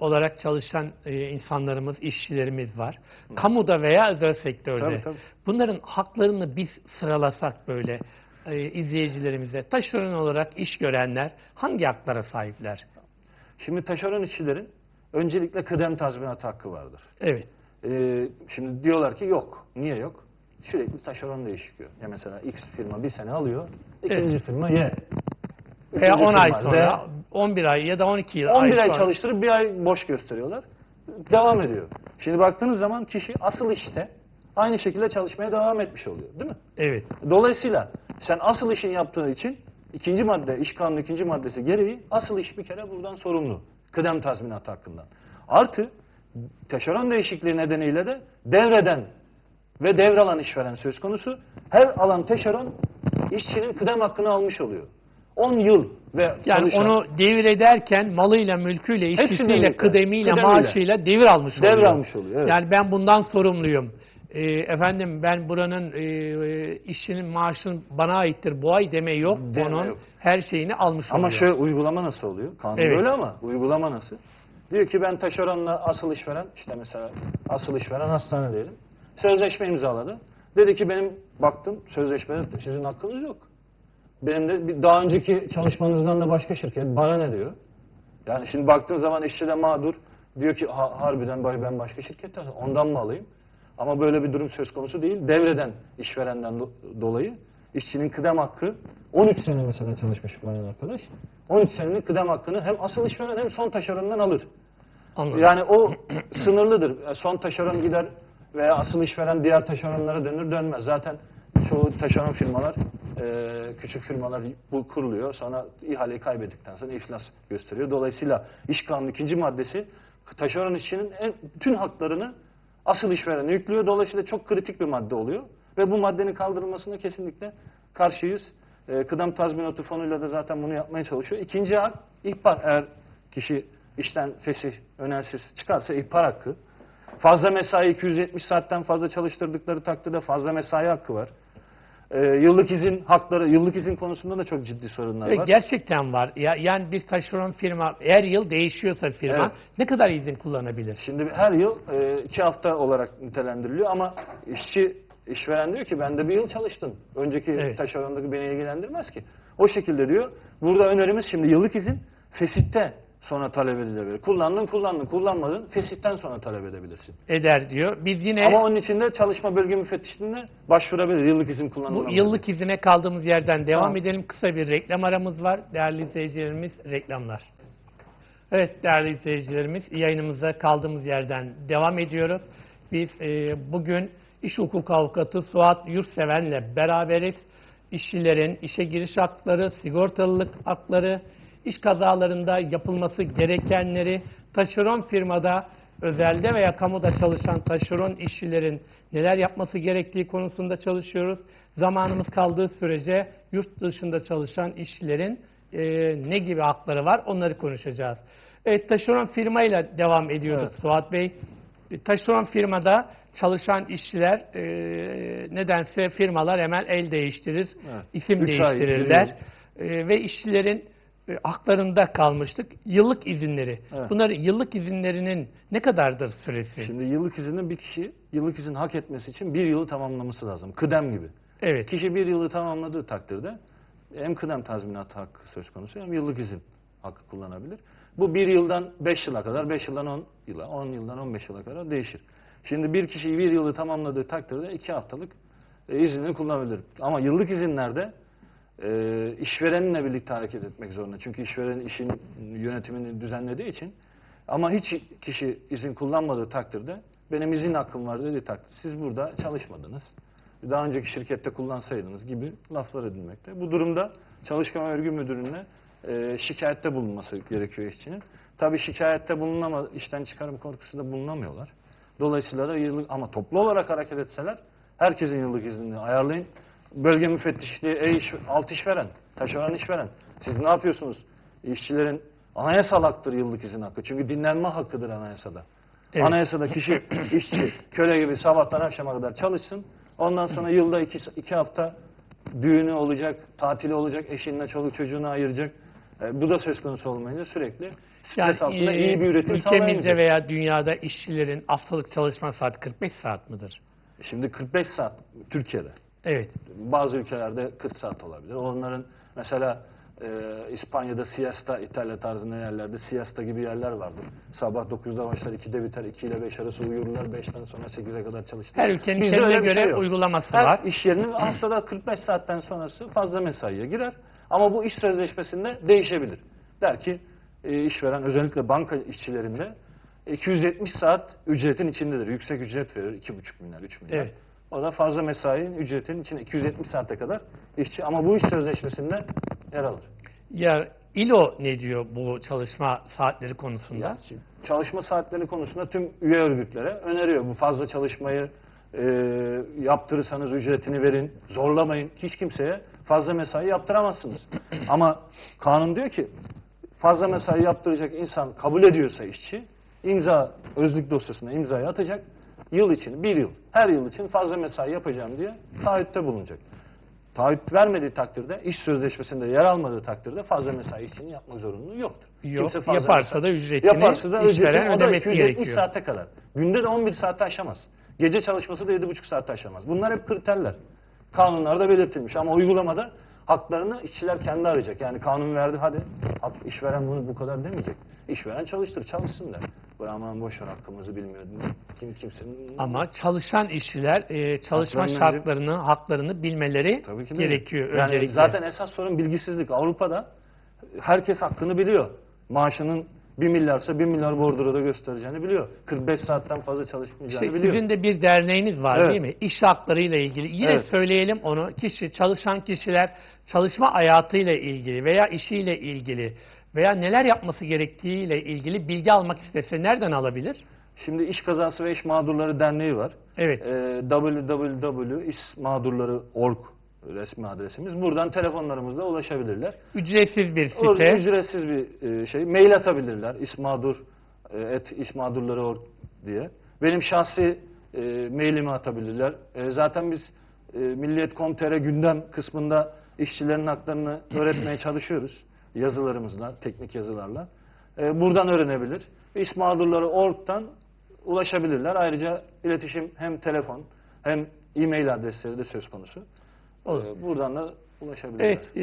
olarak çalışan e, insanlarımız, işçilerimiz var. Kamuda veya özel sektörde. Tabii, tabii. Bunların haklarını biz sıralasak böyle e, izleyicilerimize, taşeron olarak iş görenler hangi haklara sahipler? Şimdi taşeron işçilerin öncelikle kıdem tazminatı hakkı vardır. Evet. Ee, şimdi diyorlar ki yok. Niye yok? Sürekli taşeron değişiyor. Ya mesela X firma bir sene alıyor, ikinci Evet. firma Y. Veya Üçüncü 10 ay firma Z. sonra, 11 ay ya da 12 yıl 11 ay sonra. çalıştırıp bir ay boş gösteriyorlar. Devam ediyor. Şimdi baktığınız zaman kişi asıl işte aynı şekilde çalışmaya devam etmiş oluyor. Değil mi? Evet. Dolayısıyla sen asıl işin yaptığın için ikinci madde, iş kanunu ikinci maddesi gereği asıl iş bir kere buradan sorumlu. Kıdem tazminatı hakkından. Artı taşeron değişikliği nedeniyle de devreden ve devralan işveren söz konusu. Her alan taşeron işçinin kıdem hakkını almış oluyor. 10 yıl ve Yani çalışan- onu devir ederken malıyla, mülküyle, işçisiyle, kıdemiyle, Kıdemiyle. maaşıyla devir almış oluyor. Devralmış oluyor, evet. Yani ben bundan sorumluyum. Ee, efendim ben buranın e, e, işçinin maaşının bana aittir bu ay deme yok. Deme Onun yok. her şeyini almış Ama oluyor. şöyle uygulama nasıl oluyor? Kanun Evet. öyle ama uygulama nasıl? Diyor ki ben taşeronla asıl işveren, işte mesela asıl işveren hastane diyelim. Sözleşme imzaladı. Dedi ki benim baktım sözleşmede sizin hakkınız yok. Benim de bir- daha önceki çalışmanızdan da başka şirket bana ne diyor? Yani şimdi baktığın zaman işçi de mağdur. Diyor ki ha, harbiden ben başka şirketten ondan mı alayım? Ama böyle bir durum söz konusu değil. Devreden işverenden do- dolayı işçinin kıdem hakkı 13 sene mesela çalışmış bayan arkadaş. 13 senelik kıdem hakkını hem asıl işveren hem son taşerondan alır. Anladım. Yani o sınırlıdır. E, Son taşeron gider veya asıl işveren diğer taşeronlara dönür dönmez. Zaten çoğu taşeron firmalar, e, küçük firmalar bu kuruluyor. Sonra ihaleyi kaybettikten sonra iflas gösteriyor. Dolayısıyla iş kanunu ikinci maddesi taşeron işçinin en, bütün haklarını asıl işverene yüklüyor. Dolayısıyla çok kritik bir madde oluyor. Ve bu maddenin kaldırılmasına kesinlikle karşıyız. E, kıdem tazminatı fonuyla da zaten bunu yapmaya çalışıyor. İkinci hak ihbar. Eğer kişi işten fesih, önemsiz çıkarsa ihbar hakkı. Fazla mesai 270 saatten fazla çalıştırdıkları takdirde fazla mesai hakkı var. Ee, yıllık izin hakları, yıllık izin konusunda da çok ciddi sorunlar E, var. Gerçekten var. Ya, yani bir taşeron firma her yıl değişiyorsa firma Evet. ne kadar izin kullanabilir? Şimdi her yıl e, iki hafta olarak nitelendiriliyor ama işçi işveren diyor ki ben de bir yıl çalıştım. Önceki Evet. taşerondaki beni ilgilendirmez ki. O şekilde diyor. Burada önerimiz şimdi yıllık izin fesitte sonra talep edilebilir. Kullandın kullandın kullanmadın fesitten sonra talep edebilirsin. Eder diyor. Biz yine Ama onun için de çalışma bölge müfettişliğine başvurabilir yıllık izin Bu kullanılamaz. yıllık izine kaldığımız yerden devam Tamam. edelim. Kısa bir reklam aramız var. Değerli izleyicilerimiz, reklamlar. Evet değerli izleyicilerimiz, yayınımıza kaldığımız yerden devam ediyoruz. Biz e, bugün iş hukuk avukatı Suat Yurtseven'le beraberiz. İşçilerin işe giriş hakları, sigortalılık hakları, iş kazalarında yapılması gerekenleri, taşeron firmada, özelde veya kamuda çalışan taşeron işçilerin neler yapması gerektiği konusunda çalışıyoruz. Zamanımız kaldığı sürece yurt dışında çalışan işçilerin e, ne gibi hakları var onları konuşacağız. Evet taşeron firmayla devam ediyorduk Evet. Suat Bey. E, Taşeron firmada çalışan işçiler e, nedense firmalar hemen el değiştirir, Evet. isim Üç ay, değiştirirler E, ve işçilerin e, haklarında kalmıştık. Yıllık izinleri. Evet. Bunların yıllık izinlerinin ne kadardır süresi? Şimdi yıllık izinin bir kişi yıllık izin hak etmesi için bir yılı tamamlaması lazım. Kıdem gibi. evet. Kişi bir yılı tamamladığı takdirde hem kıdem tazminatı hakkı söz konusu hem yıllık izin hakkı kullanabilir. Bu bir yıldan beş yıla kadar, beş yıldan on yıla, on yıldan on beş yıla kadar değişir. Şimdi bir kişi bir yılı tamamladığı takdirde iki haftalık e, iznini kullanabilir. Ama yıllık izinlerde e, işvereninle birlikte hareket etmek zorunda. Çünkü işveren işin yönetimini düzenlediği için. Ama hiç kişi izin kullanmadığı takdirde benim izin hakkım var dediği takdirde siz burada çalışmadınız. Daha önceki şirkette kullansaydınız gibi laflar edilmekte. Bu durumda Çalışma ve Örgün Müdürlüğü'ne e, şikayette bulunması gerekiyor işçinin. Tabii şikayette bulunama, işten çıkarım korkusu da bulunamıyorlar. Dolayısıyla da yıllık ama toplu olarak hareket etseler herkesin yıllık iznini ayarlayın. Bölge müfettişliği, e iş, alt işveren, taşeron işveren. Siz ne yapıyorsunuz? İşçilerin anayasal haktır yıllık izin hakkı. Çünkü dinlenme hakkıdır anayasada. Evet. Anayasada kişi, işçi, köle gibi sabahtan akşama kadar çalışsın. Ondan sonra yılda iki, iki hafta düğünü olacak, tatili olacak, eşinle çoluk çocuğunu ayıracak. E, bu da söz konusu olmayınca sürekli stres altında e, iyi bir üretim ülkemizde veya dünyada işçilerin haftalık çalışma saati 45 saat midir? Şimdi 45 saat Türkiye'de. Evet. Bazı ülkelerde 40 saat olabilir. Onların mesela e, İspanya'da siesta, İtalya tarzında yerlerde siesta gibi yerler vardır. Sabah 9'da başlar, 2'de biter, 2 ile 5 arası uyurlar, 5'ten sonra 8'e kadar çalışır. Her ülkenin Bizde kendine göre şey yok. uygulaması Her var. iş yerinin haftada 45 saatten sonrası fazla mesaiye girer. Ama bu iş sözleşmesinde değişebilir. Der ki e, işveren özellikle banka işçilerinde 270 saat ücretin içindedir. Yüksek ücret verir. 2,5 milyar, 3 milyar. Evet. O da fazla mesainin ücretinin içinde 270 saate kadar işçi. Ama bu iş sözleşmesinde yer alır. Ya İLO ne diyor bu çalışma saatleri konusunda? Ya, çalışma saatleri konusunda tüm üye örgütlere öneriyor. Bu fazla çalışmayı e, yaptırırsanız ücretini verin, zorlamayın. Hiç kimseye fazla mesai yaptıramazsınız. Ama kanun diyor ki fazla mesai yaptıracak insan kabul ediyorsa işçi imza özlük dosyasına imzayı atacak. Yıl için bir yıl her yıl için fazla mesai yapacağım diye taahhütte bulunacak. Taahhüt vermediği takdirde, iş sözleşmesinde yer almadığı takdirde fazla mesai işçinin yapmak zorunluluğu yoktur. Yok, fazla yaparsa mesai- da ücretini yaparsa da işveren ücretini o da ödemesi 270 gerekiyor. saate kadar. Günde de 11 saate aşamaz. Gece çalışması da 7,5 saate aşamaz. Bunlar hep kriterler. Kanunlarda belirtilmiş ama uygulamada haklarını işçiler kendi arayacak. Yani kanun verdi hadi hak, işveren bunu bu kadar demeyecek. İşveren çalıştır, çalışsın der. Aman boş ver hakkımızı bilmiyor. Kim kimsenin Ama çalışan işçiler e, çalışma Haklarını şartlarını, haklarını bilmeleri Tabii ki gerekiyor yani öncelikle. Zaten esas sorun bilgisizlik. Avrupa'da herkes hakkını biliyor. Maaşının 1 milyarsa 1 milyar bordroda göstereceğini biliyor. 45 saatten fazla çalışmayacağını İşte biliyor. sizin de bir derneğiniz var Evet. değil mi? İş hakları ile ilgili. Yine Evet. söyleyelim onu. Kişi çalışan kişiler çalışma hayatıyla ilgili veya işiyle ilgili veya neler yapması gerektiğiyle ilgili bilgi almak istese nereden alabilir? Şimdi İş Kazası ve İş Mağdurları Derneği var. Evet. Ee, www.işmağdurları.org resmi adresimiz. Buradan telefonlarımızla ulaşabilirler. Ücretsiz bir Orada site. ücretsiz bir e, şey. Mail atabilirler. İsmadur e, et işmağdurları.org diye. Benim şahsi e, mailimi atabilirler. E, zaten biz e, Milliyet.com.tr gündem kısmında işçilerin haklarını öğretmeye çalışıyoruz. Yazılarımızla, teknik yazılarla. E, buradan öğrenebilir. İşmağdurları.org'dan ulaşabilirler. Ayrıca iletişim hem telefon hem e-mail adresleri de söz konusu. Olur. E, buradan da ulaşabilirler. Evet. e,